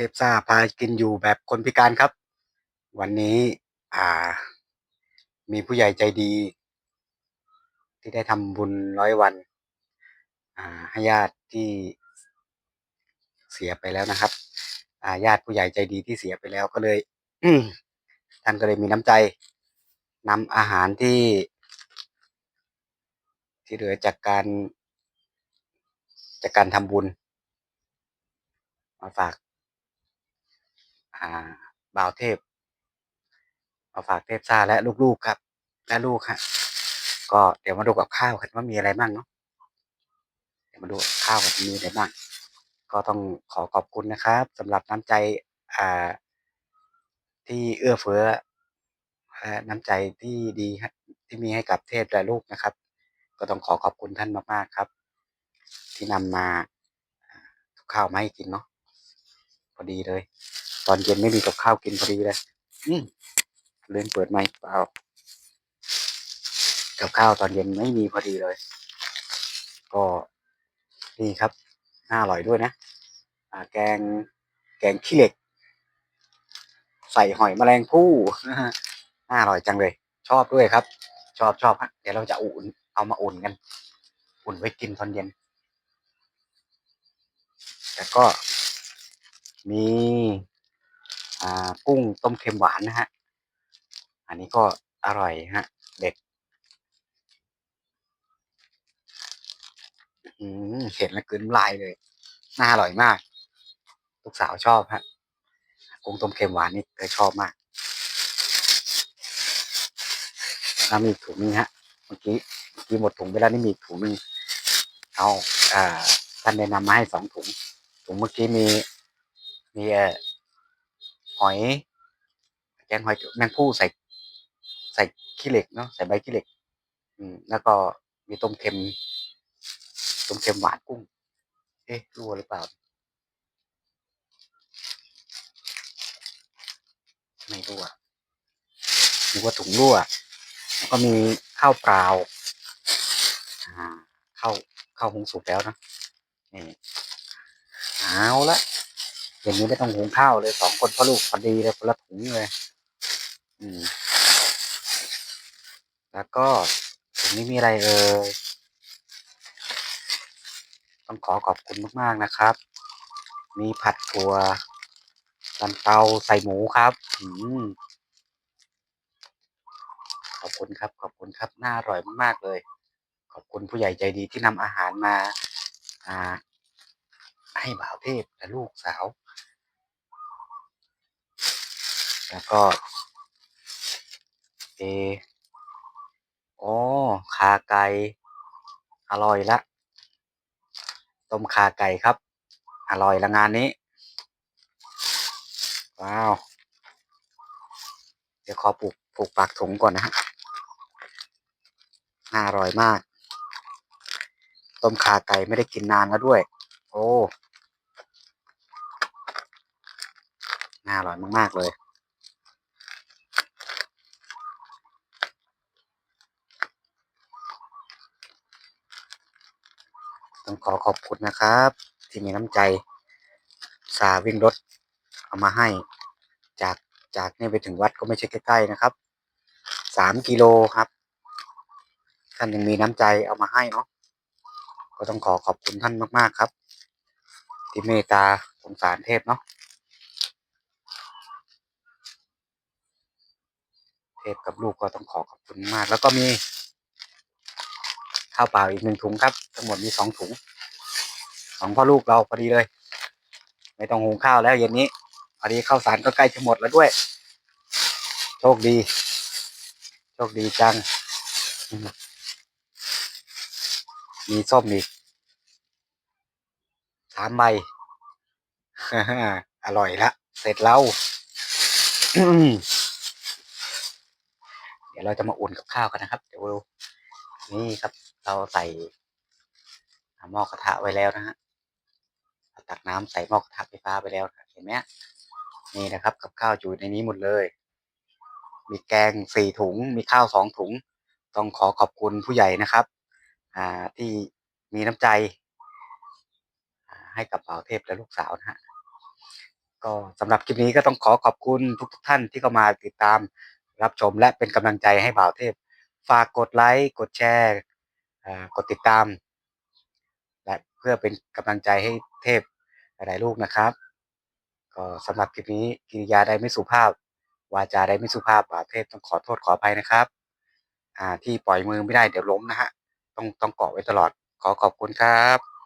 ทพซ่าพากินอยู่แบบคนพิการครับ วันนี้อ่า มีผู้ใหญ่ใจดี ที่ได้ทำบุญร้อยวัน อ่าให้ญาติที่เสียไปแล้วนะครับ อ่าญาติผู้ใหญ่ใจดีที่เสียไปแล้วก็เลยท่านก็เลยมีน้ำใจนำอาหารที่ ที่เหลือจากการจากการทำบุญ มาฝาก อ่าบ่าวเทพมาฝากเทพซาและลูกๆครับ และลูกฮะก็เดี๋ยวมาดูกับข้าวกันว่ามีอะไรบ้างเนาะเดี๋ยวมาดูข้าวกันมีอะไรบ้างก็ต้องขอขอบคุณนะครับสำหรับน้ำใจอ่าที่เอื้อเฟื้อน้ำใจที่ดีที่มีให้กับเทพและลูกนะครับ ก็ต้องขอขอบคุณท่านมากๆครับ ที่นำมาอ่าข้าวมาให้กินเนาะพอดีเลย อนเย็นไม่มีกับข้าวกินพอดีเลยอืมลืมเปิดไมค์เปล่ากับข้าวตอนเย็นไม่มีพอดีเลย ก็นี่ครับน่าอร่อยด้วยนะอ่าแกงแกงขี้เหล็ก ใส่หอยแมลงภู่น่าอร่อยจังเลย ชอบด้วยครับ ชอบชอบฮะเดี๋ยวเราจะอุ่นเอามาอุ่นกัน อุ่นไว้กินตอนเย็นแล้วก็มีอ่า กุ้งต้มเค็มหวานนะฮะ อันนี้ก็อร่อยฮะ เด็ดเห็นแล้วกลืนลายเลย น่าอร่อยมาก ลูกสาวชอบฮะ กุ้งต้มเค็มหวานนี่เธอชอบมากแล้วมีถุงนึงฮะ เมื่อกี้เมื่อกี้หมดถุงไปแล้วนี่มีถุงนึงเอาอ่าท่านได้นำมาให้สองถุง ถุงเมื่อกี้มีมีเอ่อ หอยแกงหอยแมงผู้ใส่ ใส่ขี้เหล็กเนาะใส่ใบขี้เหล็ก อืม แล้วก็มีต้มเค็มต้มเค็มหวานกุ้ง เอ๊ะรั่วหรือเปล่าไม่รั่วนึกว่าถุงรั่วแล้วก็มีข้าวเปล่าอ่าข้าวข้าวหุงสุกแล้วนะนี่เอาละ เย็นนี้ไม่ต้องหุงข้าวเลยสองคนพ่อลูกพอดีเลยคนละถุงเลย อืม แล้วก็ถุงนี้มีอะไรเอ่ยต้องขอขอบคุณมากๆนะครับ มีผัดถั่วลันเตาใส่หมูครับอืมขอบคุณครับ ขอบคุณครับ น่าอร่อยมากๆเลย ขอบคุณผู้ใหญ่ใจดีที่นำอาหารมา อ่า ให้บ่าวเทพและลูกสาว แล้วก็ เออ๋อขาไก่ อร่อยละ ต้มขาไก่ครับ อร่อยละงานนี้ ว้าว เดี๋ยวขอปลูกปลูกปากถุงก่อนนะฮะ น่าอร่อยมาก ต้มขาไก่ไม่ได้กินนานแล้วด้วย โอ้ น่าอร่อยมาก ๆ เลย ต้องขอขอบคุณนะครับ ที่มีน้ำใจสาวิ่งรถเอามาให้ จากจากนี่ไปถึงวัดก็ไม่ใช่ใกล้ๆนะครับสามกิโลครับท่านยังมีน้ำใจเอามาให้เนาะก็ต้องขอขอบคุณท่านมากๆครับ ที่เมตตาสงสารเทพเนาะเทพกับลูกก็ต้องขอขอบคุณมาก แล้วก็มี ข้าวเปล่าอีกหนึ่งถุงครับ ทั้งหมดมีสองถุงของพ่อลูกเราพอดีเลย ไม่ต้องหุงข้าวแล้วเย็นนี้พอดีข้าวสารก็ใกล้จะหมดแล้วด้วย โชคดี โชคดีจัง มีส้มอีกสามใบอร่อยละ เสร็จแล้วเดี๋ยวเราจะมาอุ่นกับข้าวกันนะครับ เดี๋ยวดูนี่ครับ เราใส่หม้อกระทะไว้แล้วนะฮะตักน้ำใส่หม้อกระทะไฟฟ้าไปแล้วเห็นไหมนี่นะครับ กับข้าวอยู่ในนี้หมดเลย มีแกงสี่ถุง มีข้าวสองถุง ต้องขอขอบคุณผู้ใหญ่นะครับ อ่าที่มีน้ำใจ ให้กับบ่าวเทพและลูกสาวนะฮะก็สำหรับคลิปนี้ก็ต้องขอขอบคุณทุกทท่านที่เข้ามาติดตามรับชมและเป็นกำลังใจให้บ่าวเทพ ฝากกดไลค์กดแชร์ กดติดตาม และเพื่อเป็นกำลังใจให้เทพหลายๆลูกนะครับ ก็สำหรับคลิปนี้กิริยาใดไม่สุภาพ วาจาใดไม่สุภาพบ่าเทพต้องขอโทษขออภัยนะครับ อ่าที่ปล่อยมือไม่ได้เดี๋ยวล้มนะฮะต้องต้องเกาะไว้ตลอดขอขอบคุณครับ